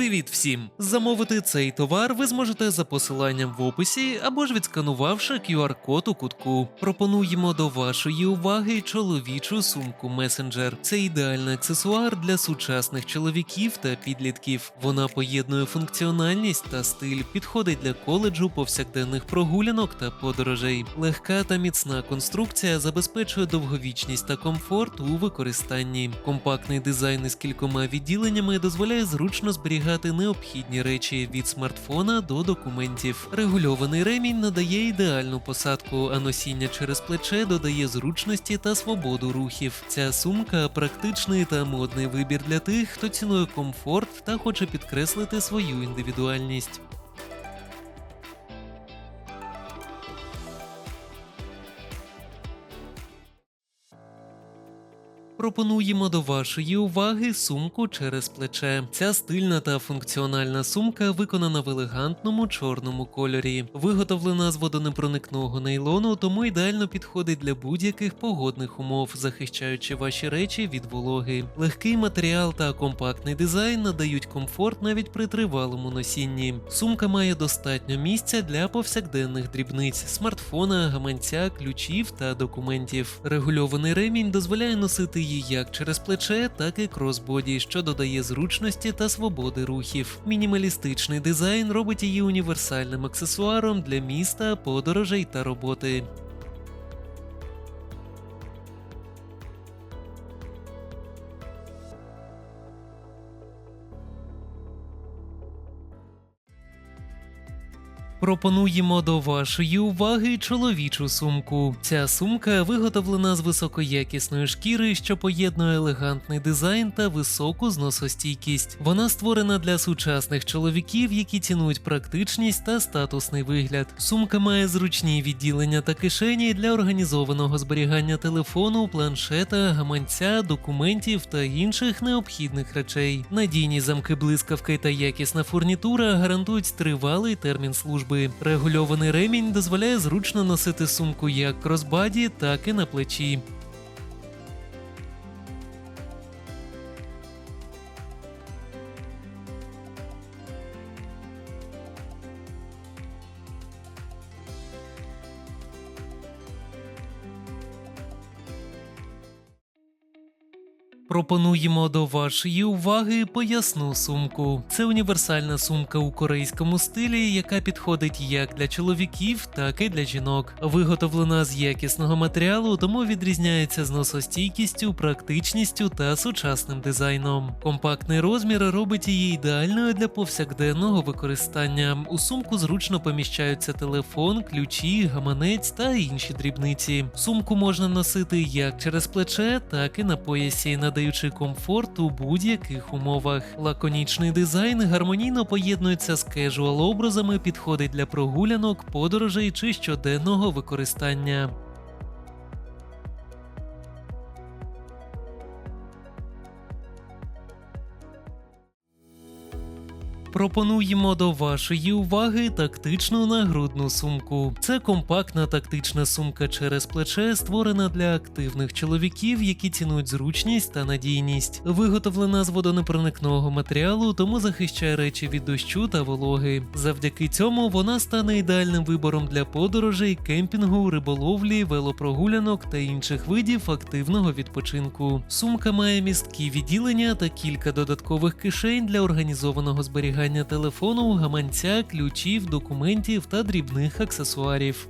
Привіт всім! Замовити цей товар ви зможете за посиланням в описі або ж відсканувавши QR-код у кутку. Пропонуємо до вашої уваги чоловічу сумку Messenger. Це ідеальний аксесуар для сучасних чоловіків та підлітків. Вона поєднує функціональність та стиль, підходить для коледжу, повсякденних прогулянок та подорожей. Легка та міцна конструкція забезпечує довговічність та комфорт у використанні. Компактний дизайн із кількома відділеннями дозволяє зручно зберігати необхідні речі від смартфона до документів. Регульований ремінь надає ідеальну посадку, а носіння через плече додає зручності та свободу рухів. Ця сумка практичний та модний вибір для тих, хто цінує комфорт та хоче підкреслити свою індивідуальність. Пропонуємо до вашої уваги сумку через плече. Ця стильна та функціональна сумка виконана в елегантному чорному кольорі, виготовлена з водонепроникного нейлону, тому ідеально підходить для будь-яких погодних умов, захищаючи ваші речі від вологи. Легкий матеріал та компактний дизайн надають комфорт навіть при тривалому носінні. Сумка має достатньо місця для повсякденних дрібниць, смартфона, гаманця, ключів та документів. Регульований ремінь дозволяє носити її як через плече, так і кросбоді, що додає зручності та свободи рухів. Мінімалістичний дизайн робить її універсальним аксесуаром для міста, подорожей та роботи. Пропонуємо до вашої уваги чоловічу сумку. Ця сумка виготовлена з високоякісної шкіри, що поєднує елегантний дизайн та високу зносостійкість. Вона створена для сучасних чоловіків, які цінують практичність та статусний вигляд. Сумка має зручні відділення та кишені для організованого зберігання телефону, планшета, гаманця, документів та інших необхідних речей. Надійні замки блискавки та якісна фурнітура гарантують тривалий термін служби. Регульований ремінь дозволяє зручно носити сумку як кросбаді, так і на плечі. Пропонуємо до вашої уваги поясну сумку. Це універсальна сумка у корейському стилі, яка підходить як для чоловіків, так і для жінок. Виготовлена з якісного матеріалу, тому відрізняється зносостійкістю, практичністю та сучасним дизайном. Компактний розмір робить її ідеальною для повсякденного використання. У сумку зручно поміщаються телефон, ключі, гаманець та інші дрібниці. Сумку можна носити як через плече, так і на поясі, надаючи комфорт у будь-яких умовах. Лаконічний дизайн гармонійно поєднується з кежуал образами, підходить для прогулянок, подорожей чи щоденного використання. Пропонуємо до вашої уваги тактичну нагрудну сумку. Це компактна тактична сумка через плече, створена для активних чоловіків, які цінують зручність та надійність. Виготовлена з водонепроникного матеріалу, тому захищає речі від дощу та вологи. Завдяки цьому вона стане ідеальним вибором для подорожей, кемпінгу, риболовлі, велопрогулянок та інших видів активного відпочинку. Сумка має місткі відділення та кілька додаткових кишень для організованого зберігання зберігання телефону, гаманця, ключів, документів та дрібних аксесуарів.